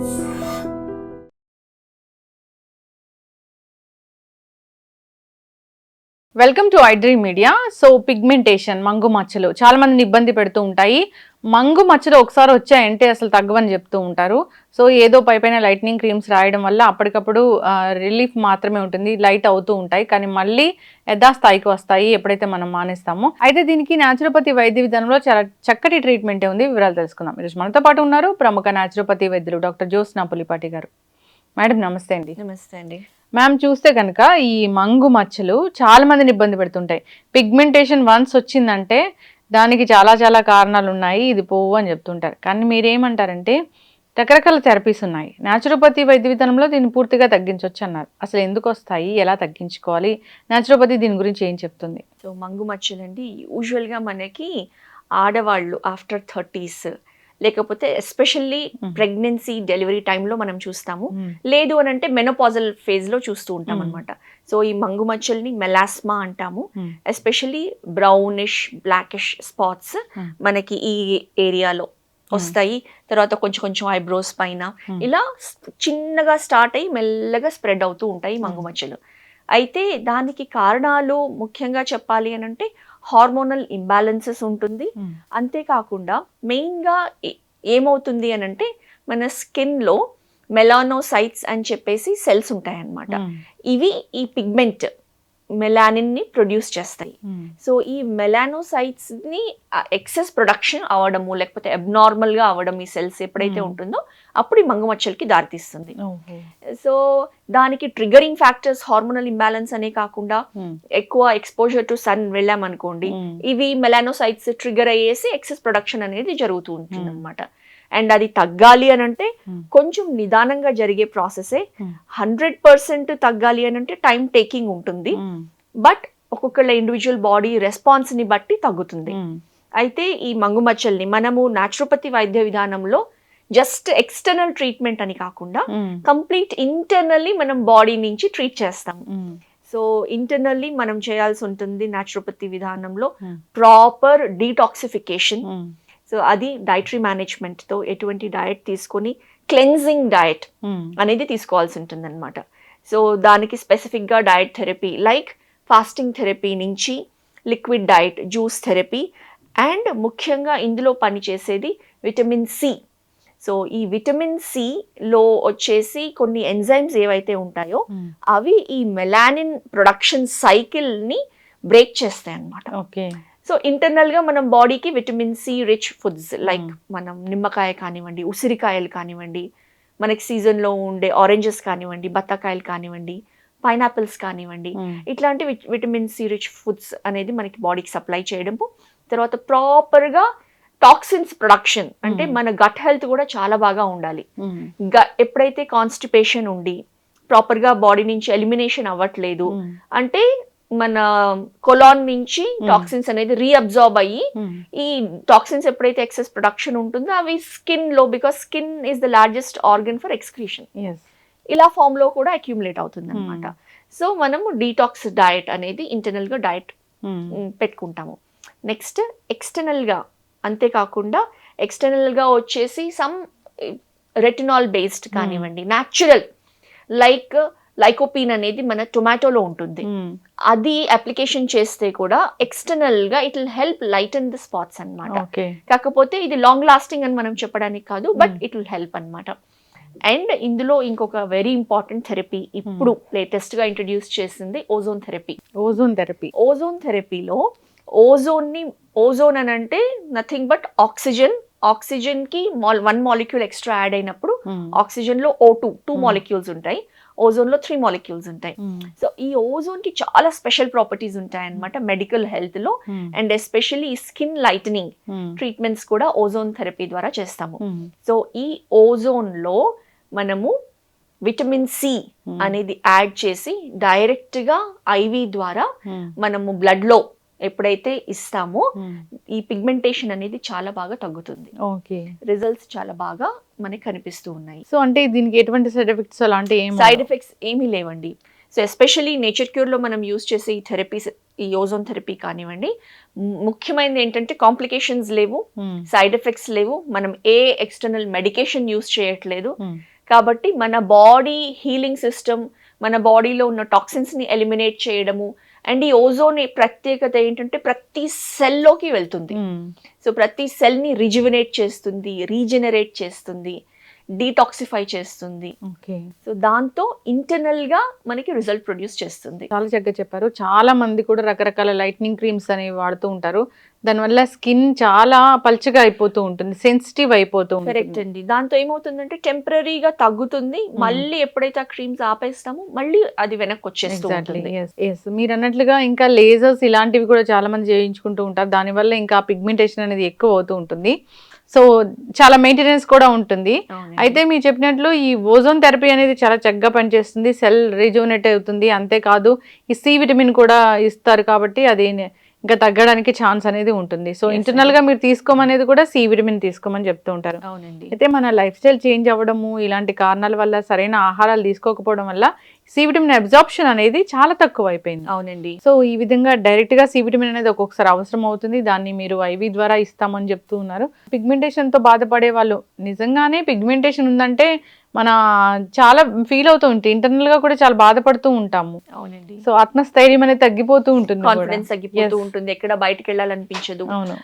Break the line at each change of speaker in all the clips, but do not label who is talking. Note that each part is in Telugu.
Lord. Welcome to iDream media so pigmentation మంగు మచ్చలు చాలా మందిని ఇబ్బంది పెడుతూ ఉంటాయి. మంగు మచ్చలు ఒకసారి వచ్చాయంటే అసలు తగ్గవని చెప్తూ ఉంటారు. సో ఏదో పైపైన లైట్నింగ్ క్రీమ్స్ రాయడం వల్ల అప్పటికప్పుడు రిలీఫ్ మాత్రమే ఉంటుంది. లైట్ అవుతూ ఉంటాయి. కానీ మళ్ళీ యథాస్థాయికి వస్తాయి. ఎప్పుడైతే మనం మానేస్తామో. అయితే దీనికి న్యాచురోపతి వైద్య విధానంలో చాలా చక్కటి ట్రీట్మెంటే ఉంది. వివరాలు తెలుసుకుందాం. ఈరోజు మనతో పాటు ఉన్నారు ప్రముఖ న్యాచురోపతి వైద్యులు డాక్టర్ జ్యోత్స్నా పులిపాటి గారు. మేడం నమస్తే అండి.
నమస్తే అండి.
మ్యామ్ చూస్తే కనుక ఈ మంగు మచ్చలు చాలా మందిని ఇబ్బంది పెడుతుంటాయి. పిగ్మెంటేషన్ వన్స్ వచ్చిందంటే దానికి చాలా చాలా కారణాలు ఉన్నాయి ఇది పోవు అని చెప్తుంటారు. కానీ మీరేమంటారంటే రకరకాల థెరపీస్ ఉన్నాయి. న్యాచురోపతి వైద్య విధానంలో దీన్ని పూర్తిగా తగ్గించవచ్చు అన్నారు. అసలు ఎందుకు వస్తాయి? ఎలా తగ్గించుకోవాలి? న్యాచురోపతి దీని గురించి ఏం చెప్తుంది?
సో మంగు మచ్చలు అండి యూజువల్గా మనకి ఆడవాళ్ళు ఆఫ్టర్ థర్టీస్ లేకపోతే ఎస్పెషల్లీ. ప్రెగ్నెన్సీ డెలివరీ టైంలో మనం చూస్తాము లేదు అని అంటే మెనోపాజల్ ఫేజ్లో చూస్తూ ఉంటాం. అనమాట సో ఈ మంగు మచ్చల్ని మెలాస్మా అంటాము. Especially brownish blackish spots. మనకి ఈ ఏరియాలో వస్తాయి తర్వాత కొంచెం కొంచెం ఐబ్రోస్ పైన. ఇలా చిన్నగా స్టార్ట్ అయ్యి మెల్లగా స్ప్రెడ్ అవుతూ ఉంటాయి మంగు. మచ్చలు అయితే దానికి కారణాలు ముఖ్యంగా చెప్పాలి అని అంటే హార్మోనల్ ఇంబ్యాలెన్సెస్ ఉంటుంది. అంతేకాకుండా మెయిన్గా ఏమవుతుంది అని అంటే మన స్కిన్లో మెలానోసైట్స్ అని చెప్పేసి సెల్స్ ఉంటాయన్నమాట. ఇవి ఈ పిగ్మెంట్ మెలానిన్ని ప్రొడ్యూస్ చేస్తాయి. సో ఈ మెలానోసైట్స్ని ఎక్సెస్ ప్రొడక్షన్ అవ్వడము లేకపోతే అబ్నార్మల్గా అవ్వడం ఈ సెల్స్ ఎప్పుడైతే
Hmm.
ఉంటుందో అప్పుడు ఈ మంగు మచ్చలకి దారితీస్తుంది. సో దానికి ట్రిగరింగ్ ఫ్యాక్టర్స్ హార్మోనల్ ఇంబ్యాలెన్స్ అనే కాకుండా ఎక్కువ ఎక్స్పోజర్ టు సన్ వెళ్ళామనుకోండి ఇవి మెలానోసైట్స్ ట్రిగర్ అయ్యేసి ఎక్సెస్ ప్రొడక్షన్ అనేది జరుగుతూ ఉంటుంది
Hmm.
అనమాట అండ్ అది తగ్గాలి అని అంటే
Hmm.
కొంచెం నిదానంగా జరిగే ప్రాసెసే.
Hmm.
హండ్రెడ్ పర్సెంట్ తగ్గాలి అని అంటే టైం టేకింగ్ ఉంటుంది. బట్ ఒక్కొక్కళ్ళ ఇండివిజువల్ బాడీ రెస్పాన్స్ని బట్టి తగ్గుతుంది. అయితే ఈ మంగు మచ్చల్ని మనము నాచురోపతి వైద్య విధానంలో జస్ట్ ఎక్స్టర్నల్ ట్రీట్మెంట్ అని కాకుండా కంప్లీట్ ఇంటర్నల్లీ మనం బాడీ నుంచి ట్రీట్ చేస్తాము సో ఇంటర్నల్లీ మనం చేయాల్సి ఉంటుంది నాచురోపతి విధానంలో
Hmm.
Proper detoxification. సో అది డైటరీ మేనేజ్మెంట్తో ఎటువంటి డయట్ తీసుకొని క్లెన్జింగ్ డయట్ అనేది తీసుకోవాల్సి ఉంటుంది అనమాట సో దానికి స్పెసిఫిక్గా diet therapy like fasting therapy నుంచి liquid diet juice therapy and ముఖ్యంగా ఇందులో పనిచేసేది విటమిన్ సి. సో ఈ విటమిన్ సిలో వచ్చేసి కొన్ని ఎంజైమ్స్ ఏవైతే ఉంటాయో అవి ఈ మెలానిన్ ప్రొడక్షన్ సైకిల్ని బ్రేక్ చేస్తాయి అన్నమాట
ఓకే.
సో ఇంటర్నల్గా మనం బాడీకి vitamin C rich foods like మనం నిమ్మకాయ కానివ్వండి ఉసిరికాయలు కానివ్వండి మనకి సీజన్లో ఉండే ఆరెంజెస్ కానివ్వండి బత్తాకాయలు కానివ్వండి పైనాపిల్స్ కానివ్వండి ఇట్లాంటి vit- vitamin C rich foods అనేది మనకి బాడీకి సప్లై చేయడము. తర్వాత ప్రాపర్గా టాక్సిన్స్ ప్రొడక్షన్ అంటే
Mm.
మన గట్ హెల్త్ కూడా చాలా బాగా ఉండాలి. గ ఎప్పుడైతే కాన్స్టిపేషన్ ఉండి ప్రాపర్గా బాడీ నుంచి ఎలిమినేషన్ అవ్వట్లేదు అంటే మన కొలాన్ నుంచి. టాక్సిన్స్ అనేది రీఅబ్జార్బ్ అయ్యి ఈ టాక్సిన్స్ ఎప్పుడైతే ఎక్సెస్ ప్రొడక్షన్ ఉంటుందో అవి స్కిన్లో because skin is the largest organ for excretion ఇలా ఫామ్లో కూడా అక్యూములేట్ అవుతుంది అనమాట సో మనము డీటాక్స్ డయట్ అనేది ఇంటర్నల్గా డయట్ పెట్టుకుంటాము. నెక్స్ట్ ఎక్స్టర్నల్గా అంతేకాకుండా ఎక్స్టర్నల్గా వచ్చేసి సమ్ రెటినాల్ బేస్డ్ కానివ్వండి న్యాచురల్ లైక్ లైకోపీన్ అనేది మన టొమాటోలో ఉంటుంది. అది అప్లికేషన్ చేస్తే కూడా ఎక్స్టర్నల్గా it will help lighten the spots అన్నమాట.
ఓకే.
కాకపోతే ఇది లాంగ్ లాస్టింగ్ అని మనం చెప్పడానికి కాదు బట్. ఇట్ విల్ హెల్ప్ అన్నమాట. అండ్ ఇందులో ఇంకొక వెరీ ఇంపార్టెంట్ థెరపీ ఇప్పుడు లేటెస్ట్గా ఇంట్రడ్యూస్ చేసింది ozone therapy.
Ozone therapy.
Ozone థెరపీలో ఓజోన్ని ఓజోన్ అని అంటే నథింగ్ బట్ ఆక్సిజన్. ఆక్సిజన్కి వన్ మాలిక్యూల్ ఎక్స్ట్రా యాడ్ అయినప్పుడు ఆక్సిజన్లో ఓ టూ టూ. మాలిక్యూల్స్ ఉంటాయి. ఓజోన్లో త్రీ మాలిక్యూల్స్ ఉంటాయి సో ఈ ఓజోన్కి చాలా స్పెషల్ ప్రాపర్టీస్ ఉంటాయి అన్నమాట medical హెల్త్లో and especially skin lightening treatments కూడా ఓజోన్ థెరపీ ద్వారా చేస్తాము. సో ఈ ఓజోన్లో మనము విటమిన్ సి అనేది యాడ్ చేసి డైరెక్ట్గా ఐవి ద్వారా మనము బ్లడ్లో ఎప్పుడైతే ఇస్తామో ఈ పిగ్మెంటేషన్ అనేది చాలా బాగా తగ్గుతుంది.
ఓకే.
రిజల్ట్స్ చాలా బాగా మనకి కనిపిస్తూ ఉన్నాయి.
సో అంటే దీనికి ఎటువంటి సైడ్ ఎఫెక్ట్స్ అలాంటి
సైడ్ ఎఫెక్ట్స్ ఏమీ లేవండి. సో ఎస్పెషల్లీ నేచర్ క్యూర్లో మనం యూస్ చేసే ఈ థెరపీస్ ఈ ఓజోన్ థెరపీ కానివ్వండి ముఖ్యమైనది ఏంటంటే కాంప్లికేషన్స్ లేవు. సైడ్ ఎఫెక్ట్స్ లేవు. మనం ఏ ఎక్స్టర్నల్ మెడికేషన్ యూస్ చేయట్లేదు. కాబట్టి మన బాడీ హీలింగ్ సిస్టమ్ మన బాడీలో ఉన్న టాక్సిన్స్ని ఎలిమినేట్ చేయడము అండ్ ఈ ఓజోన్ ప్రత్యేకత ఏంటంటే ప్రతి సెల్లోకి వెళ్తుంది
మ్మ్.
సో ప్రతి సెల్ని రిజువినేట్ చేస్తుంది రీజనరేట్ చేస్తుంది డీటాక్సిఫై చేస్తుంది.
ఓకే.
సో దాంతో ఇంటర్నల్గా మనకి రిజల్ట్ ప్రొడ్యూస్ చేస్తుంది.
చాలా చక్కగా చెప్పారు. చాలా మంది కూడా రకరకాల లైట్నింగ్ క్రీమ్స్ అనేవి వాడుతూ ఉంటారు. దానివల్ల స్కిన్ చాలా పల్చగా అయిపోతూ ఉంటుంది సెన్సిటివ్ అయిపోతూ
కరెక్ట్
ఉంటుంది
అండి. దాంతో ఏమవుతుందంటే టెంపరీగా తగ్గుతుంది. మళ్ళీ ఎప్పుడైతే ఆ క్రీమ్స్ ఆపేస్తామో మళ్ళీ అది వెనక్కి వచ్చేస్తూ ఉంటుంది.
మీరు అన్నట్లుగా ఇంకా లేజర్స్ ఇలాంటివి కూడా చాలా మంది చేయించుకుంటూ ఉంటారు. దానివల్ల ఇంకా పిగ్మెంటేషన్ అనేది ఎక్కువ అవుతూ ఉంటుంది. సో చాలా మెయింటెనెన్స్ కూడా ఉంటుంది. అయితే మీరు చెప్పినట్లు ఈ ఓజోన్ థెరపీ అనేది చాలా చక్కగా పనిచేస్తుంది సెల్ రిజువనేట్ అవుతుంది అంతేకాదు ఈ సి విటమిన్ కూడా ఇస్తారు కాబట్టి అది ఇంకా తగ్గడానికి ఛాన్స్ అనేది ఉంటుంది. సో ఇంటర్నల్గా మీరు తీసుకోమనేది కూడా సి విటమిన్ తీసుకోమని చెప్తూ ఉంటారు.
అవునండి.
అయితే మన లైఫ్ స్టైల్ చేంజ్ అవ్వడము ఇలాంటి కారణాల వల్ల సరైన ఆహారాలు తీసుకోకపోవడం వల్ల సి విటమిన్ అబ్జార్ప్షన్ అనేది చాలా తక్కువ అయిపోయింది
అవునండి.
సో ఈ విధంగా డైరెక్ట్గా సి విటమిన్ అనేది ఒక్కొక్కసారి అవసరం అవుతుంది. దాన్ని మీరు ఐవి ద్వారా ఇస్తామని చెప్తూ ఉన్నారు. పిగ్మెంటేషన్తో బాధపడే వాళ్ళు నిజంగానే పిగ్మెంటేషన్ ఉందంటే మన చాలా ఫీల్ అవుతూ ఉంటాయి ఇంటర్నల్గా కూడా చాలా బాధపడుతూ ఉంటాము.
అవునండి.
సో ఆత్మస్థైర్యం అనేది తగ్గిపోతూ ఉంటుంది.
కాన్ఫిడెన్స్ తగ్గిపోతూ. ఉంటుంది. ఎక్కడ బయటకు వెళ్ళాలనిపించదు.
అవును.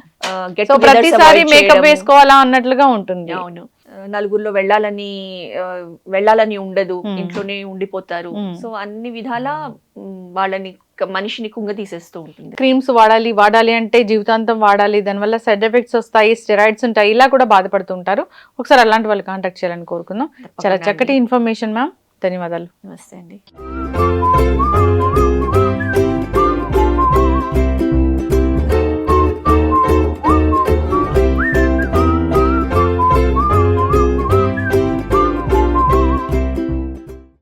సో ప్రతిసారి మేకప్ వేసుకోవాలా అన్నట్లుగా ఉంటుంది.
అవును. నలుగురిలో వెళ్ళాలని వెళ్ళాలని ఉండదు.
Hmm.
ఇంట్లోనే ఉండిపోతారు.
Hmm.
సో అన్ని విధాలా వాళ్ళని మనిషిని కుంగ తీసేస్తూ ఉంటుంది.
క్రీమ్స్ వాడాలి వాడాలి అంటే జీవితాంతం వాడాలి దానివల్ల సైడ్ ఎఫెక్ట్స్ వస్తాయి స్టెరాయిడ్స్ ఉంటాయి ఇలా కూడా బాధపడుతుంటారు ఒకసారి అలాంటి వాళ్ళు కాంటాక్ట్ చేయాలని కోరుకుందాం. చాలా చక్కటి. Information ma'am. ధన్యవాదాలు.
నమస్తే అండి.